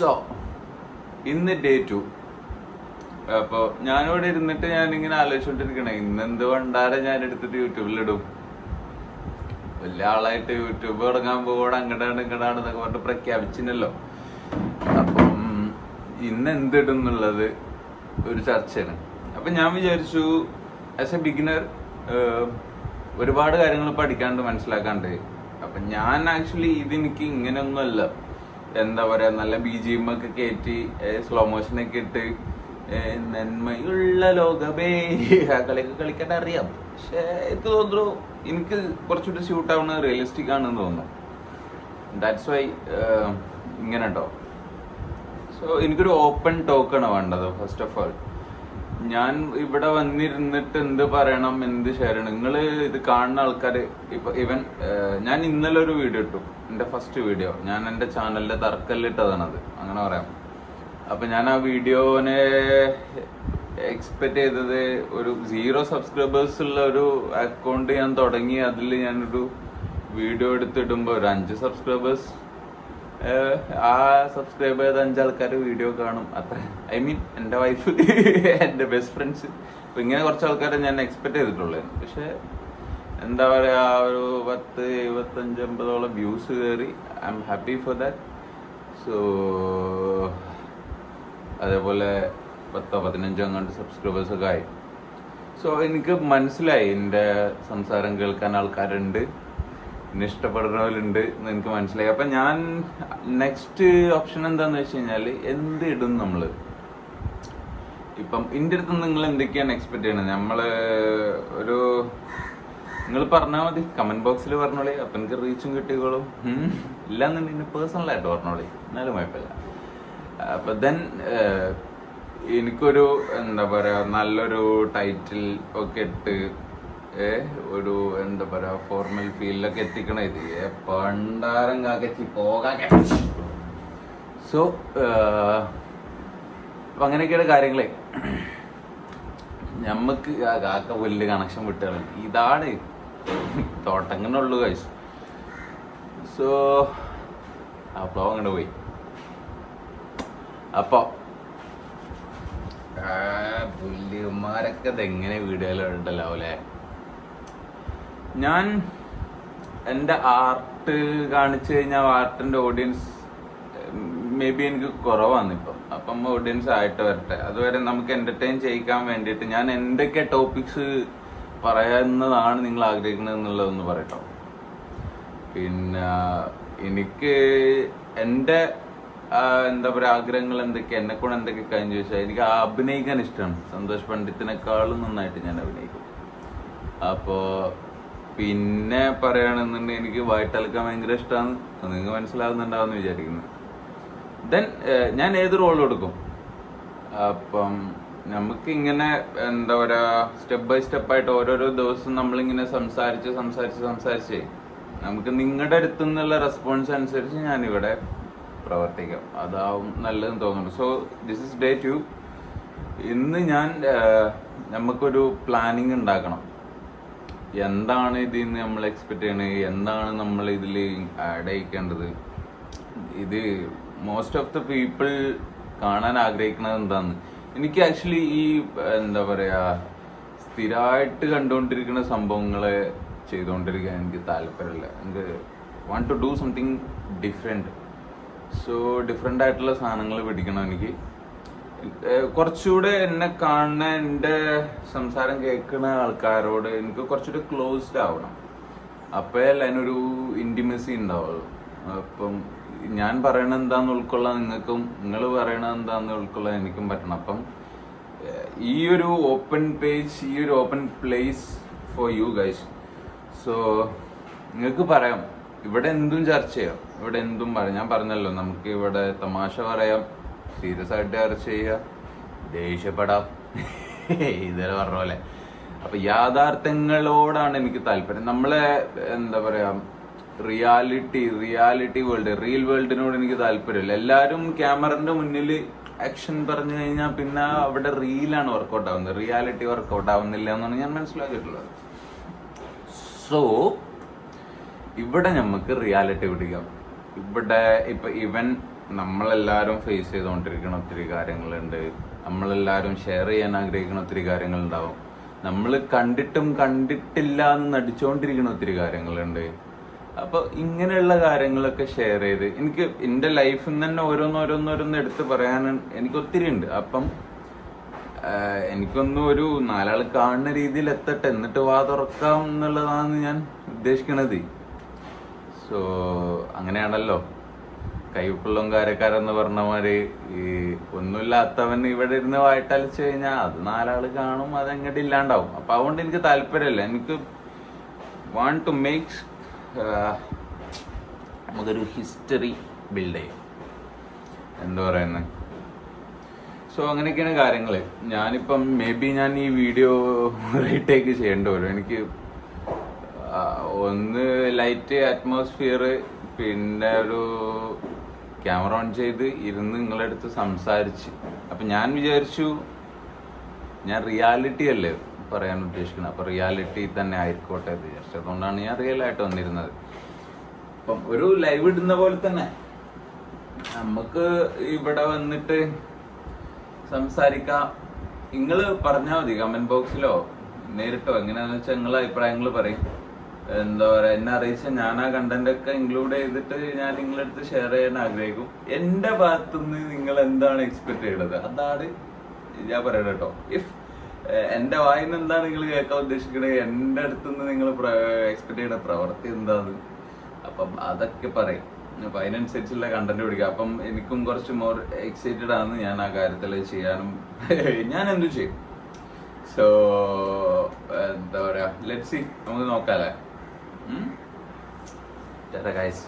So ഇന്ന് day to അപ്പോൾ ഞാനിവിടെ ഇരുന്നിട്ട് ഇങ്ങനെ ആലോചിച്ചുകൊണ്ടിരിക്കണേ ഇന്ന് എന്ത് കൊണ്ടാരെ ഞാൻ എടുത്തിട്ട് യൂട്യൂബിൽ ഇടും? വലിയ ആളായിട്ട് യൂട്യൂബ് തുടങ്ങാൻ പോകണം അങ്ങടാണ് ഇങ്ങടാണ് എന്നൊക്കെ പറഞ്ഞിട്ട് പ്രഖ്യാപിച്ചിനല്ലോ അപ്പം ഇന്ന് എന്തിടും എന്നുള്ളത് ഒരു ചർച്ചയാണ്. അപ്പം ഞാൻ വിചാരിച്ചു ആസ് എ ബിഗിനർ ഒരുപാട് കാര്യങ്ങൾ പഠിക്കാണ്ട് മനസ്സിലാക്കാണ്ട്. അപ്പം ഞാൻ ആക്ച്വലി ഇതെനിക്ക് ഇങ്ങനെയൊന്നുമല്ല എന്താ പറയാ നല്ല ബി ജി എം ഒക്കെ കയറ്റി സ്ലോ മോഷനൊക്കെ ഇട്ട് നന്മയുള്ള ലോകമേ ആ കളിയൊക്കെ കളിക്കാൻ അറിയാം. പക്ഷെ എനിക്ക് തോന്നുന്നു എനിക്ക് കുറച്ചുകൂടി സ്യൂട്ട് ആവുന്നത് റിയലിസ്റ്റിക് ആണെന്ന് തോന്നുന്നു. ദാറ്റ്സ് വൈ ഇങ്ങനെ ഉണ്ടോ സോ എനിക്കൊരു ഓപ്പൺ ടോക്കാണ് വേണ്ടത് ഫസ്റ്റ് ഓഫ് ഓൾ ഞാൻ ഇവിടെ വന്നിരുന്നിട്ട് എന്ത് പറയണം എന്ത് ചെയ്യണം? നിങ്ങൾ ഇത് കാണുന്ന ആൾക്കാർ ഇപ്പൊ ഇവൻ ഞാൻ ഇന്നലെ ഒരു വീഡിയോ ഇട്ടു. എന്റെ ഫസ്റ്റ് വീഡിയോ ഞാൻ എന്റെ ചാനലിന്റെ തറക്കല്ലിട്ടതാണത്. അങ്ങനെ പറയാം. അപ്പൊ ഞാൻ ആ വീഡിയോനെ എക്സ്പെക്ട് ചെയ്തത് ഒരു സീറോ സബ്സ്ക്രൈബേഴ്സ് ഉള്ള ഒരു അക്കൗണ്ട് ഞാൻ തുടങ്ങി. അതിൽ ഞാനൊരു വീഡിയോ എടുത്തിടുമ്പോൾ ഒരു അഞ്ച് സബ്സ്ക്രൈബേഴ്സ് ആ സബ്സ്ക്രൈബ് ചെയ്ത അഞ്ചാൾക്കാർ വീഡിയോ കാണും. അത്ര. ഐ മീൻ എന്റെ വൈഫ് എന്റെ ബെസ്റ്റ് ഫ്രണ്ട്സ് അപ്പം ഇങ്ങനെ കുറച്ച് ആൾക്കാരെ ഞാൻ എക്സ്പെക്ട് ചെയ്തിട്ടുള്ളത് പക്ഷെ എന്താ പറയാ ഒരു പത്ത് എഴുപത്തഞ്ച് അമ്പതോളം വ്യൂസ് കയറി I am happy for that so അതേപോലെ പത്തോ പതിനഞ്ചോ അങ്ങോട്ട് സബ്സ്ക്രൈബേഴ്സ് ഒക്കെ ആയി. സോ എനിക്ക് മനസ്സിലായി എന്റെ സംസാരം കേൾക്കാൻ ആൾക്കാരുണ്ട്. എന്നെ ഇഷ്ടപ്പെടുന്നവരുണ്ട് എന്ന് എനിക്ക് മനസ്സിലായി. അപ്പൊ ഞാൻ നെക്സ്റ്റ് ഓപ്ഷൻ എന്താന്ന് വെച്ച് കഴിഞ്ഞാൽ എന്ത് ഇടും നമ്മൾ? ഇപ്പം ഇന്റെ അടുത്ത് നിങ്ങൾ എന്തൊക്കെയാണ് എക്സ്പെക്ട് ചെയ്യണത് നമ്മൾ ഒരു നിങ്ങൾ പറഞ്ഞാൽ മതി. കമന്റ് ബോക്സിൽ പറഞ്ഞോളി. അപ്പൊ എനിക്ക് റീച്ചും കിട്ടിക്കോളും. ഇല്ലാന്നുണ്ടെങ്കിൽ പേഴ്സണൽ ആയിട്ട് പറഞ്ഞോളി. എന്നാലും കുഴപ്പമില്ല. അപ്പൊ ദെൻ എനിക്കൊരു എന്താ പറയാ നല്ലൊരു ടൈറ്റിൽ ഒക്കെ ഇട്ട് ഒരു എന്താ പറയാ ഫോർമൽ ഫീൽഡിലൊക്കെ എത്തിക്കണ ഇത്. പണ്ടാരം കാക്കച്ചി പോകാൻ സോ അപ്പൊ അങ്ങനെയൊക്കെയാണ് കാര്യങ്ങളെ. നമുക്ക് ആ കാക്ക പുല്ല് കണക്ഷൻ വിട്ടുകൾ ഇതാണ് തോട്ടങ്ങനുള്ളൂ കഴിച്ചു സോ ആ അങ്ങോട്ട് പോയി. അപ്പൊ ആ, പുല്ലുമാരൊക്കെ ഇതെങ്ങനെ വീടുകളിലുണ്ടല്ലോ അല്ലേ ഞാൻ എന്റെ ആർട്ട് കാണിച്ചു കഴിഞ്ഞാൽ ആർട്ടിന്റെ ഓഡിയൻസ് മേ ബി എനിക്ക് കുറവാണ് ഇപ്പം. അപ്പം ഓഡിയൻസ് ആയിട്ട് വരട്ടെ. അതുവരെ നമുക്ക് എന്റർടൈൻ ചെയ്യിക്കാൻ വേണ്ടിയിട്ട് ഞാൻ എന്തൊക്കെ ടോപ്പിക്സ് പറയുന്നതാണ് നിങ്ങൾ ആഗ്രഹിക്കുന്നത് എന്നുള്ളതൊന്ന് പറയട്ടോ. പിന്നെ എനിക്ക് എന്റെ എന്താ പറയുക ആഗ്രഹങ്ങൾ എന്തൊക്കെ എന്നെ കൂടെ എന്തൊക്കെ കഴിഞ്ഞു ചോദിച്ചാൽ എനിക്ക് അഭിനയിക്കാൻ ഇഷ്ടമാണ്. സന്തോഷ് പണ്ഡിത്തിനേക്കാളും നന്നായിട്ട് ഞാൻ അഭിനയിക്കും. അപ്പോ പിന്നെ പറയുകയാണെന്നുണ്ടെങ്കിൽ എനിക്ക് വായിട്ടലക്കാൻ ഭയങ്കര ഇഷ്ടമാണ് നിങ്ങൾക്ക് മനസ്സിലാകുന്നുണ്ടാവുമെന്ന് വിചാരിക്കുന്നു. ദെൻ ഞാൻ ഏത് റോൾ കൊടുക്കും അപ്പം നമുക്ക് ഇങ്ങനെ എന്താ പറയാ സ്റ്റെപ്പ് ബൈ സ്റ്റെപ്പ് ആയിട്ട് ഓരോരോ ദിവസം നമ്മളിങ്ങനെ സംസാരിച്ച് സംസാരിച്ച് സംസാരിച്ച് നമുക്ക് നിങ്ങളുടെ അടുത്തു നിന്നുള്ള റെസ്പോൺസ് അനുസരിച്ച് ഞാൻ ഇവിടെ പ്രവർത്തിക്കാം. അതാവും നല്ലതെന്ന് തോന്നുന്നു. So this is day two ഇന്ന് ഞാൻ നമുക്കൊരു പ്ലാനിങ് ഉണ്ടാക്കണം. എന്താണ് ഇതിൽ നിന്ന് നമ്മൾ എക്സ്പെക്ട് ചെയ്യണത് എന്താണ് നമ്മൾ ഇതിൽ ആഡ് ചെയ്യിക്കേണ്ടത്? ഇത് മോസ്റ്റ് ഓഫ് ദ പീപ്പിൾ കാണാൻ ആഗ്രഹിക്കുന്നത് എന്താണ് എനിക്ക് ആക്ച്വലി ഈ എന്താ പറയാ സ്ഥിരമായിട്ട് കണ്ടുകൊണ്ടിരിക്കുന്ന സംഭവങ്ങളെ ചെയ്തുകൊണ്ടിരിക്കാൻ എനിക്ക് താല്പര്യമില്ല. എനിക്ക് want to do something different so different ആയിട്ടുള്ള സാധനങ്ങൾ പിടിക്കണം എനിക്ക്. കുറച്ചുകൂടെ എന്നെ കാണുന്ന എന്റെ സംസാരം കേൾക്കുന്ന ആൾക്കാരോട് എനിക്ക് കുറച്ചുകൂടെ ക്ലോസ്ഡ് ആവണം. അപ്പോഴല്ല അതിനൊരു ഇന്റിമസി ഉണ്ടാവുള്ളൂ. അപ്പം ഞാൻ പറയണത് എന്താന്ന് ഉൾക്കൊള്ളാൻ നിങ്ങൾക്കും നിങ്ങൾ പറയണത് എന്താന്ന് ഉൾക്കൊള്ളാൻ എനിക്കും പറ്റണം. അപ്പം ഈ ഒരു ഓപ്പൺ പേജ് ഈ ഒരു open place for you guys so നിങ്ങൾക്ക് പറയാം ഇവിടെ എന്തും ചർച്ച ചെയ്യാം. ഇവിടെ എന്തും പറയാം. ഞാൻ പറഞ്ഞല്ലോ നമുക്ക് ഇവിടെ തമാശ പറയാം. സീരിയസ് ആയിട്ട് ചർച്ച ചെയ്യുക? ദേഷ്യപ്പെടാം. ഇതുവരെ പറഞ്ഞ പോലെ. അപ്പൊ യാഥാർത്ഥ്യങ്ങളോടാണ് എനിക്ക് താല്പര്യം. നമ്മളെ എന്താ പറയാ റിയാലിറ്റി റിയാലിറ്റി വേൾഡ് റിയൽ വേൾഡിനോട് എനിക്ക് താല്പര്യമില്ല. എല്ലാവരും ക്യാമറന്റെ മുന്നിൽ ആക്ഷൻ പറഞ്ഞു കഴിഞ്ഞാൽ പിന്നെ അവിടെ റീലാണ് വർക്കൗട്ട് ആവുന്നത്. റിയാലിറ്റി വർക്കൗട്ട് ആവുന്നില്ല എന്നാണ് ഞാൻ മനസ്സിലാക്കിയിട്ടുള്ളത്. സോ ഇവിടെ നമുക്ക് റിയാലിറ്റി പിടിക്കാം. ഇവിടെ ഇപ്പൊ ഇവൻ നമ്മളെല്ലാവരും ഫേസ് ചെയ്തുകൊണ്ടിരിക്കുന്ന ഒത്തിരി കാര്യങ്ങളുണ്ട്. നമ്മളെല്ലാവരും ഷെയർ ചെയ്യാൻ ആഗ്രഹിക്കുന്ന ഒത്തിരി കാര്യങ്ങളുണ്ടാവും. നമ്മൾ കണ്ടിട്ടും കണ്ടിട്ടില്ല എന്ന് നടിച്ചുകൊണ്ടിരിക്കുന്ന ഒത്തിരി കാര്യങ്ങളുണ്ട്. അപ്പോൾ ഇങ്ങനെയുള്ള കാര്യങ്ങളൊക്കെ ഷെയർ ചെയ്ത് എനിക്ക് എന്റെ ലൈഫിൽ നിന്ന് തന്നെ ഓരോന്നോരോന്നോരോന്ന് എടുത്ത് പറയാൻ എനിക്ക് ഒത്തിരി ഉണ്ട്. അപ്പം എനിക്കൊന്നും ഒരു നാലാൾ കാണുന്ന രീതിയിൽ എത്തട്ടെ എന്നിട്ട് വാ തുറക്കാം എന്നുള്ളതാണ് ഞാൻ ഉദ്ദേശിക്കണത്. സോ അങ്ങനെയാണല്ലോ. കൈപ്പുള്ളും കാരക്കാരെന്ന് പറഞ്ഞ മാതിരി ഈ ഒന്നുമില്ലാത്തവൻ ഇവിടെ ഇരുന്ന് വായിട്ടലച്ചു കഴിഞ്ഞാൽ അത് നാലാൾ കാണും അതങ്ങോട്ട് ഇല്ലാണ്ടാവും. അപ്പൊ അതുകൊണ്ട് എനിക്ക് താല്പര്യമില്ല. എനിക്ക് വാണ്ട് ടു മേക്ക് നമുക്കൊരു ഹിസ്റ്ററി ബിൽഡ് ചെയ്യും. എന്താ പറയുന്നത് സോ അങ്ങനെയൊക്കെയാണ് കാര്യങ്ങൾ ഞാനിപ്പം മേ ബി ഞാൻ ഈ വീഡിയോ റീടേക്ക് ചെയ്യേണ്ടി വരും. എനിക്ക് ഒന്ന് ലൈറ്റ് അറ്റ്മോസ്ഫിയർ പിന്നെ ഒരു ക്യാമറ ഓൺ ചെയ്ത് ഇരുന്ന് നിങ്ങളുടെ അടുത്ത് സംസാരിച്ച്. അപ്പം ഞാൻ വിചാരിച്ചു ഞാൻ റിയാലിറ്റി അല്ലേ പറയാൻ ഉദ്ദേശിക്കുന്നത്? അപ്പം റിയാലിറ്റി തന്നെ ആയിക്കോട്ടെ എന്ന് വിചാരിച്ചു. അതുകൊണ്ടാണ് ഞാൻ റിയൽ ആയിട്ട് വന്നിരുന്നത്. അപ്പം ഒരു ലൈവ് ഇടുന്ന പോലെ തന്നെ നമുക്ക് ഇവിടെ വന്നിട്ട് സംസാരിക്കാം. നിങ്ങൾ പറഞ്ഞാൽ മതി കമന്റ് ബോക്സിലോ നേരിട്ടോ? എങ്ങനെയാണെന്ന് വെച്ചാൽ നിങ്ങളെ അഭിപ്രായങ്ങൾ പറയും. എന്താ പറയാ എന്നെ അറിയിച്ച ഞാൻ ആ കണ്ടന്റ് ഒക്കെ ഇൻക്ലൂഡ് ചെയ്തിട്ട് ഞാൻ നിങ്ങളുടെ അടുത്ത് ഷെയർ ചെയ്യാൻ ആഗ്രഹിക്കും. എന്റെ ഭാഗത്തുനിന്ന് നിങ്ങൾ എന്താണ് എക്സ്പെക്ട് ചെയ്യണത്? അതാണ് ഞാൻ പറയണത് കേട്ടോ ഇഫ് എന്റെ വായിന്ന് എന്താണ് നിങ്ങൾ കേൾക്കാൻ ഉദ്ദേശിക്കുന്നത് എന്റെ അടുത്തുനിന്ന് നിങ്ങൾ എക്സ്പെക്ട് ചെയ്യുന്ന പ്രവൃത്തി എന്താണ് അപ്പം അതൊക്കെ പറയും. അപ്പൊ അതിനനുസരിച്ചുള്ള കണ്ടന്റ് പിടിക്കുക അപ്പം എനിക്കും കുറച്ച് മോർ എക്സൈറ്റഡ് ആണ് ഞാൻ ആ കാര്യത്തിൽ ചെയ്യാനും. ഞാൻ എന്തു ചെയ്യും. സോ എന്താ പറയാ ലെറ്റ് സി നമുക്ക് നോക്കാല്ലേ ചേട്ടാ ഗൈസ്